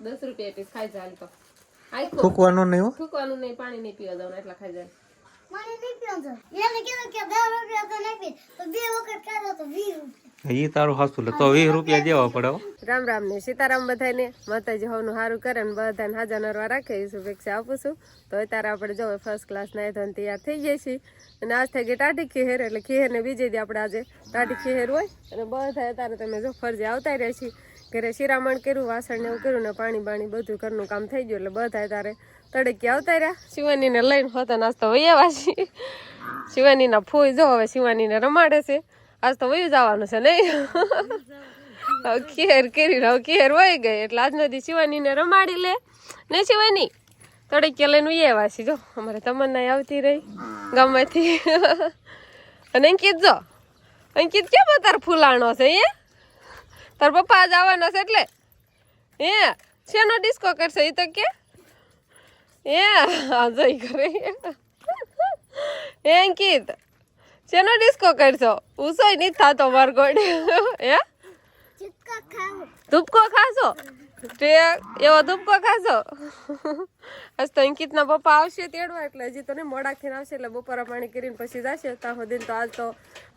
દસ રૂપિયા પીસ ખાઈ જાય તો. થૂકવાનું નહીં થૂકવાનું નહીં પાણી નહીં પીવા જવાનું એટલા ખાઈ જાય મને નહીં પીવાનું એને કીધું કે દસ રૂપિયા તો નાખી તો બે વખત ખાધો તો વીસ રૂપિયા. એ તારું હાસું તો વીસ રૂપિયા દેવા પડે રામ રામ ને સીતારામ બધાને માતાજી હવનું સારું કરે ને બધાને હાજર નરવા રાખે. એ શુભેચ્છા આપું છું. તો અત્યારે આપણે જો ફર્સ્ટ ક્લાસ નાય તૈયાર થઈ જાય છીએ. અને આજ થઈ ગઈ ટાઢી ખીહેર એટલે ખીહેર ને બીજે દી આપણે આજે ટાઢી ખીહેર હોય. અને બધા અત્યારે તમે જો ફરજે આવતા રહ્યા છીએ. ઘરે શિરામણ કર્યું વાસણ ને એવું કર્યું ને પાણી બાણી બધું ઘરનું કામ થઈ ગયું એટલે બધા તારે તડકી આવતા રહ્યા. શિવાનીને લઈને હોતા નાસ્તો વૈયા છીએ. શિવાનીના ફૂઈ જો હવે શિવાનીને રમાડે છે. આજ તો વયું જવાનું છે નહીં? ખેર કરી, હવે ખેર વહી ગઈ એટલે આજનો દી શિવાનીને રમાડી લે. ને શિવાની, તડકે લઈને ઉયે વાસી જો, અમારે તમન્ના આવતી રહી ગામમાંથી. અને અંકિત જો, અંકિત કેમ અત્યારે ફૂલાણો છે એ તાર પપ્પા આજ આવવાના છે એટલે. એ શેનો ડિસ્કો કરશે એ તો કે? એ જઈ કરે. એ અંકિત શેનો ડિસ્કો કરશો? ઉસોય નહીં થાતો માર ગોડ હે? ધૂપકો ખાશો? તે એવો ધૂપકો ખાશો? આજ તો અંકિતના પપ્પા આવશે તેડવા એટલે હજી તો મોડા ખીન આવશે એટલે બપોરા પાણી કરીને પછી જશે. ત્યાં સુધી તો આજ તો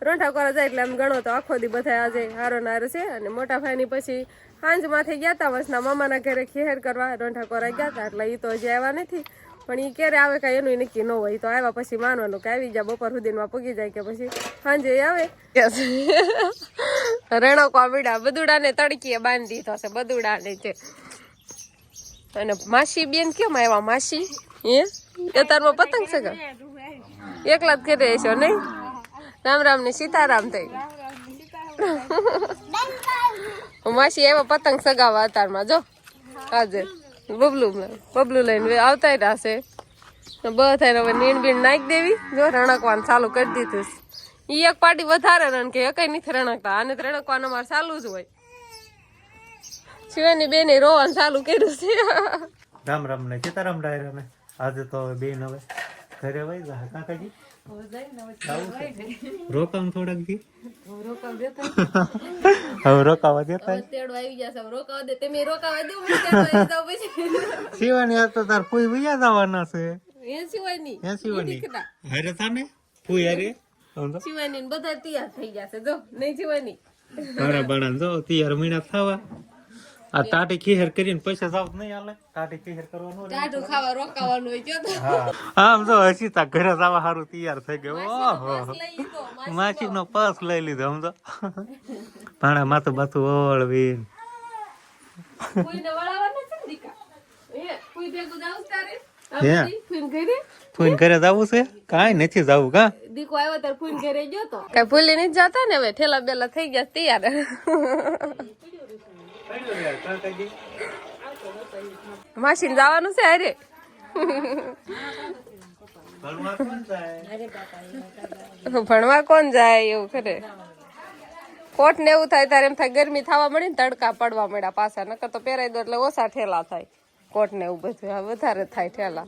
રોંઠા કરવા જાય એટલે આમ ગણો તો આખો દી બધા આજે હારો નારો છે. અને મોટા ભાઈની પછી સાંજ માથે ગયા હતા વર્ષના મામાના ઘરે ખેર કરવા રોંઠા કરવા ગયા હતા એટલે એ તો હજી આવ્યા નથી. પણ એ ક્યારે આવે કાંઈ એનું નક્કી ન હોય. તો આવ્યા પછી માનવાનું કે આવી ગયા બપોર સુધીમાં પૂગી જાય કે પછી સાંજે આવે. રણકો બીડા બદુડાને તડકીએ બાંધી દીધો છે બદુડાને છે અને માસી બેન કેમ આવ્યા? માસી? હે? એ તારમાં પતંગ છે કે એકલા જ ઘરે છો નહીં? રામ રામ ને સીતારામ થઈ માસી એવા પતંગ સગાવા અતારમાં, જો. આજે બબલું બબલું લઈને આવતા રહેશે બધા હવે નીણ બીણ નાખી દેવી. જો, રણકવાનું ચાલુ કરી દીધું ઈ એક પાર્ટી વધારે રણ કે કઈ નથી રણકતા. તો રણકવાનું અમારે ચાલુ જ હોય. શિવાની બેને રોવાનું ચાલુ કર્યું છે. રામ રામ ને સીતારામ ડાયરા ને આજે તો બેન હવે ઘરે વહી કાકાજી? રોકામ થોડાક દી. હવે રોકાવા દેતા તેડો આવી જશે રોકાવા દે. તમે રોકાવા દો મને તેડો પછી. શિવાની આ તો તાર ફૂઈ વૈયા જવાના છે. એ શિવાની. હે શિવાની. હારે થાને? ફૂઈ હારે? શિવાની ને બધા તૈયાર થઈ જશે જો. નહીં શિવાની. બરાબર જો તૈયાર મહિના થવા. આ ટાટી ખીહેર કરીને પૈસા જાવ નહીં હાલે ટાટી ખીહેર કરવાનું રે. ટાઢું ખાવા રોકાવાનું હોય કયો તો હા આમ જો હસીતા ઘરે જવા સારું તૈયાર થઈ ગયો ઓહો લઈ લીધો માછી નો પર્સ લઈ લીધો સમજો ભાણા માથું બાથું ઓળવી કોઈને વળાવવાના છે ને દીકા એ કોઈ ભેગું જાવ તારે હે? ફૂન ઘરે ફૂઈને ઘરે જવું છે કાંઈ નથી જવું કા દીકો આવ્યો તાર ફૂન ઘરે ગયો તો કઈ ભૂલી નહીં જતા ને હવે ઠેલા બેલા થઈ ગયા તૈયાર માસી જવાનું છે અરે ભણવા કોણ જાય એવું ખરે કોટ ને એવું થાય ત્યારે એમ થાય ગરમી થવા મળી ને તડકા પડવા મળ્યા પાછા, નકર તો પહેરાઈ દો એટલે ઓછા ઠેલા થાય. કોટ ને એવું બધું વધારે થાય ઠેલા.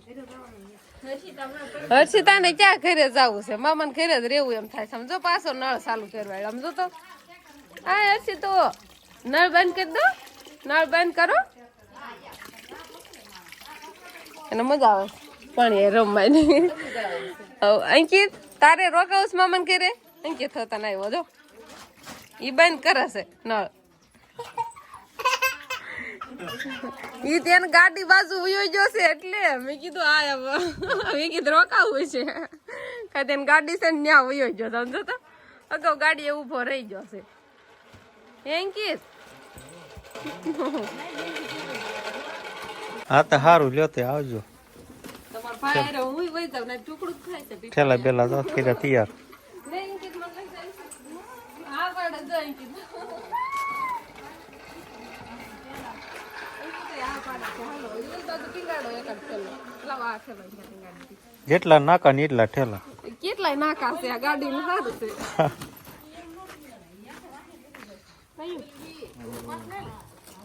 હર્ષિતા ને ક્યાં ઘરે જવું છે? મામા ઘરે જ રહેવું એમ થાય સમજો પાછો નળ ચાલુ કરવા સમજો તો. હા હર્ષિતો. નળ બંધ કરી દો. નળ બંધ કરો. એને મજા આવે. પાણી એ રમવાની. અંકિત, તારે રોકાઉસ મામન કરે અંકિત થતા ના આવ્યો, જો. ઈ બંધ કરશે નળ. ઈ તેને ગાડી બાજુ ઉયો ગયો છે એટલે મેં કીધું, આ. મેં કીધું, રોકાવું છે. કાંઈ તેને ગાડી છે ને ત્યાં ઉયો ગયો, સમજો તો. અગાઉ ગાડી ઊભો રહી ગયો છે. અંકિત? હા તો સારું લ્યો તે આવજો. ને ઠેલા બેલા જો કર્યા તૈયાર તો જેટલા નાકા ને એટલા ઠેલા. કેટલા નાકા છે આ ગાડીનું સારું છે.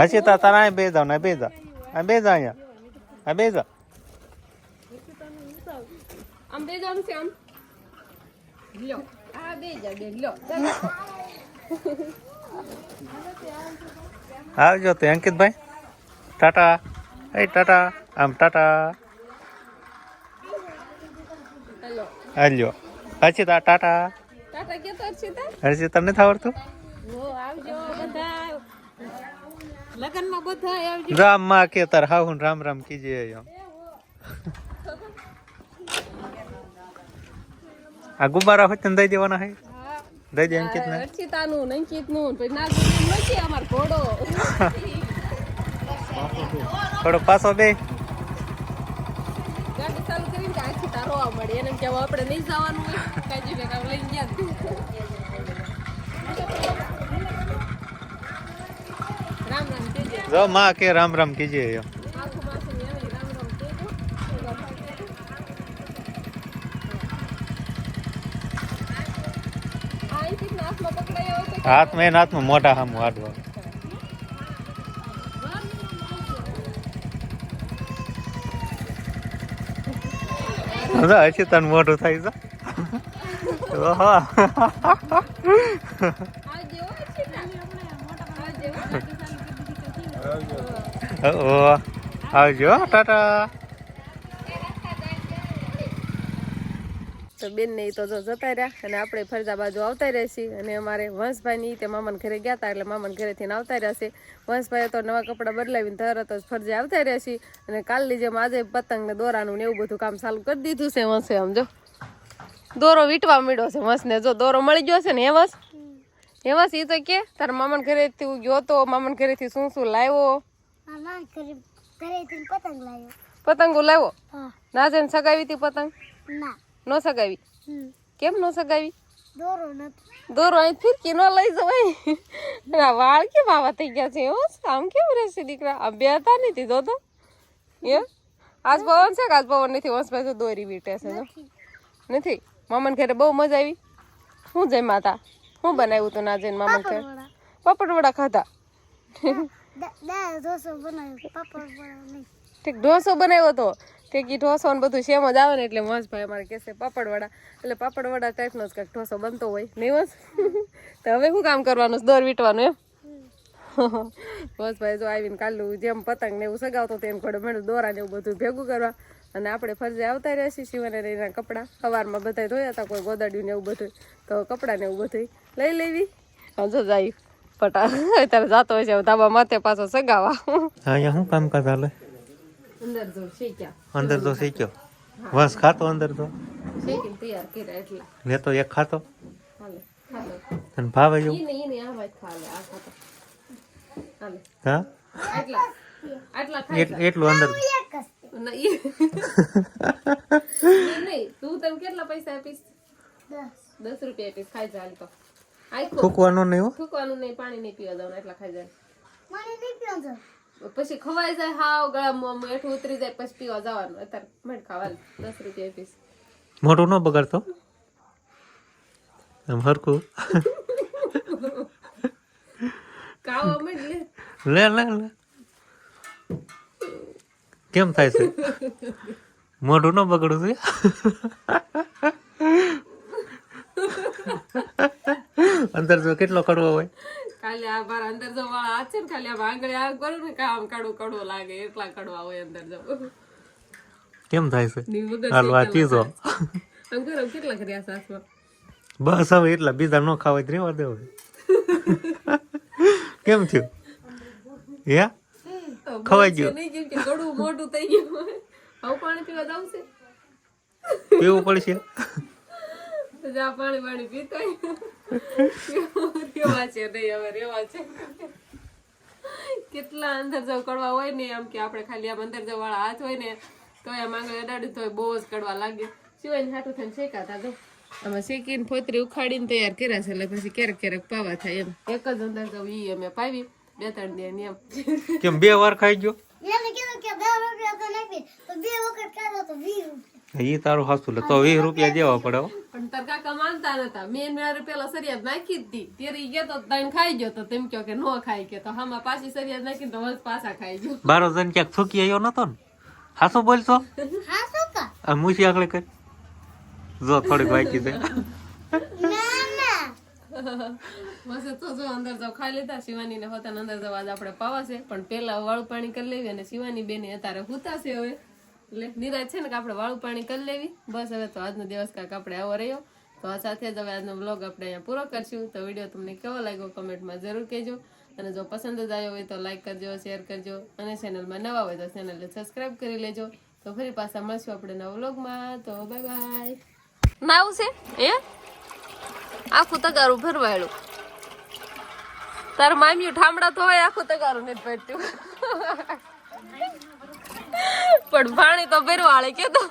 હસી તા તારા બે જાવ ને બે જા આ બે જા અહીંયા. આ બે જા બે જામ છે આમ. લ્યો. આ બે જા બે લ્યો. આવજો તો અંકિતભાઈ. ટાટા. એ ટાટા. આમ tata. Hello. Harshita tata. Tata કેતો અર્ષિતા હર્ષિતા નથી આવડતું? આવજો બધા. લગનમાં બધા આવજો. રામમાં કે તાર હાહુન રામ રામ કીજે એમ આ ગુબ્બારા હોય ને દઈ દેવાના હે? દઈ દે અંકિત ને. અર્ષિતાનું અંકિતનું પછી નાગુનું નથી અમાર ઘોડો. થોડો પાછો બે ગાડી ચાલુ કરીને આખી તારો આ મળે. એને કેવા આપણે નહીં જવાનું હોય. કાજી ભેગા લઈ ગયા રામ રામ કેજે જો માં કે રામ રામ કીજે એમ આખું માથું એને રામ રામ કેજો આ અંકિતના હાથમાં પકડાયો હોય તો હાથમાં એના હાથમાં મોઢા સામું હાડવા જો હર્ષિતાનું મોઢું થાય છે ઓહો જેવો આવજો, ટાટા. તો બેન ને તો જો જતા રહ્યા અને આપણે ફરજા બાજુ આવતા રહ્યા છીએ. અને અમારે વંશભાઈ ની તે મામાના ઘરે ગયા હતા એટલે મામાના ઘરેથી આવતા રહ્યા છે. વંશભાઈએ તો નવા કપડાં બદલાવીને તરત જ ફરજે આવતા રહ્યા છીએ. અને કાલની જેમ આજે પતંગ ને દોરાનું ને એવું બધું કામ ચાલુ કરી દીધું છે વંશે આમ જો દોરો વીટવા મળ્યો છે વંશને. જો દોરો મળી ગયો છે ને એ વંશ? એ વંશ ઈ તો કે? તારા મામાના ઘરેથી તું ગયો તો મામાના ઘરેથી શું શું લાવ્યો? મામા ઘરે ઘરેથી પતંગ લાવ્યો. પતંગો લાવ્યો? હા. ના જઈને સગાવી હતી પતંગ? ના. ન સગાવી? હમ. કેમ ન સગાવી? દોરો નથી. દોરો અહીં ફિરકી ન લઈ જવાય. એના વાળ કેમ આવા થઈ ગયા છે હો? આમ કેમ રહેશે દીકરા? આ બે હતા નથી જો તો એ આજ પવન છે કે આજ પવન નથી? વંશભાઈ તો દોરી વીટે છે જો. નથી. મામાને ઘરે બહુ મજા આવી. શું જઈ માતા શું બનાવ્યું તો ના જઈને મામાને ઘરે પાપડ વડા ખાધા. ઠીક ઢોસો બનાવ્યો તો. ઠીક ઈ ઢોસો ને બધું સેમ જ આવે ને એટલે વંશભાઈ અમારે કહેશે પાપડ વડા એટલે પાપડ વડા ટાઈપનો જ કંઈક ઢોસો બનતો હોય. નહીં વંશ તો હવે શું કામ કરવાનું? દોર વીટવાનું એમ? બસભાઈ જો આવીને કાલું જેમ પતંગ ને એવું સગાવતો તેમ ઘડો મેળું દોરા ને એવું બધું ભેગું કરવા. અને આપણે ફરજે આવતા રહ્યા છીએ શિવાને એના કપડાં. સવારમાં બધા ધોયા હતા કોઈ ગોદાડ્યું ને એવું બધું તો કપડાં ને એવું બધું લઈ લેવી. હા જો જાય. પટા અત્યારે જાતો હોય છે ધાબા માથે પાછો સગાવા. અહીંયા શું કામ કાજ હાલે? અંદર જો શીખ્યા. અંદર તો શીખ્યો. વંશ ખાતો અંદર તો? શીખીને તૈયાર કર્યા એટલે. લેતો એક ખાતો. હાલે અને ભાવે એવું? ઈને ઈને આવા જ ખાલે આ ખાતો. હાલે. હા? એટલા એટલા એટલું અંદર. એક જ ના, ઈ- ઈ નહીં. તું તને કેટલા પૈસા આપીશ? દસ. રૂપિયા આપીશ ખાઈ જા હાલ તો. થૂકવાનું નહીં હો. થૂકવાનું નહીં પાણી નહીં પીવા દઉં એટલા ખાઈ જાય નહીં પછી ખવાઈ જાય હાવ ગળામાં મેઠું ઉતરી જાય પછી પીવા જવાનું. અત્યારે મેં ખાવા દસ રૂપિયા આપીશ. મોટું ન બગાડતો? એમ હરખું. કાવા મેં લે. લે લે લે. કેમ થાય છે? મોઢું ન બગડું છે? અંદર જો કેટલો કડવો હોય. ખાલી આ બાર અંદર જો વાળ હાથ છે ને ખાલી આ આંગળે આ કરું ને કામ કડવું કડવું લાગે એટલા કડવા હોય અંદર જો. કેમ થાય છે? ની વગર હાલો આ ચીજો. આમ કેટલા કર્યા સાસમાં બસ હવે એટલા બીજા ન ખાવા તો રેવા દેવું. કેમ થયું? હે? ખવાઈ ગયું. નહીં કેમ કે કડવું મોટું થઈ ગયું હવે પાણી પીવા જાવ છે? પીવું પડશે. જા પાણી પાણી પીતો રેવા છે નહીં હવે રેવા છે. કેટલા અંદર જવ કડવા હોય ને એમ કે આપણે ખાલી આમ અંદર જો વાળા હાથ હોય ને તો એમ આંગળ અડાડ્યું તો બહુ જ કડવા લાગે. સિવાય હાટું થઈને શેકાતા જો આમાં શેકીને ફોતરી ઉખાડીને તૈયાર કર્યા છે એટલે પછી ક્યારેક ક્યારેક પાવા થાય એમ. એક જ અંદર જવું ઈ અમે પાવી. બે ત્રણ દે એમ. કેમ બે વાર ખાઈ ગયો? એને કીધું કે દસ રૂપિયા તો નાખી તો બે વખત ખાધો તો વીસ રૂપિયા. એ તારું હાસું લે. તો વીસ રૂપિયા દેવા પડે પણ તાર કાકા માનતા નતા. મેં મારે પેલા સરિયાદ નાખી હતી ત્યારે ઈ ગયો તો તણ ખાઈ ગયો તો તેમ કહ્યો કે નો ખાઈ કે. તો હામાં પાછી સરિયાદ નાખી તો વસ પાછા ખાઈ ગયો. બારો જણ ક્યાંક થૂકી આવ્યો નતો ને? હાસો બોલશો? હા કા? આ આગળ કરી. જો થોડીક વાંચી છે ના તો જો અંદર જાવ ખાઈ લેતા શિવાની ને હોતા અંદર જાવ, આજ આપણે પાવાશે પણ પેલા વાળું પાણી કરી લેવી અને શિવાની બેને અત્યારે હુતાશે હવે. એટલે નિરાજ છે ને કે આપણે વાળું પાણી કરી લેવી. બસ હવે તો આજનો દિવસ કાંક આપણે આવો રહ્યો. તો આ સાથે જ હવે આજનો વ્લોગ આપણે અહીંયા પૂરો કરશું. તો વીડિયો તમને કેવો લાગ્યો કમેન્ટમાં જરૂર કહેજો. અને જો પસંદ જ આવ્યો હોય તો લાઈક કરજો શેર કરજો. અને ચેનલમાં નવા હોય તો ચેનલને સબસ્ક્રાઈબ કરી લેજો. તો ફરી પાછા મળશું આપણે નવા વ્લોગમાં તો બાય બાય નાવું છે? એ આખું તગારું ભરવાયેલું. તાર મામ્યું ઠામડા તો હોય આખું તગારું નથી પડતું પણ પાણી તો ભરવાળે કે તો.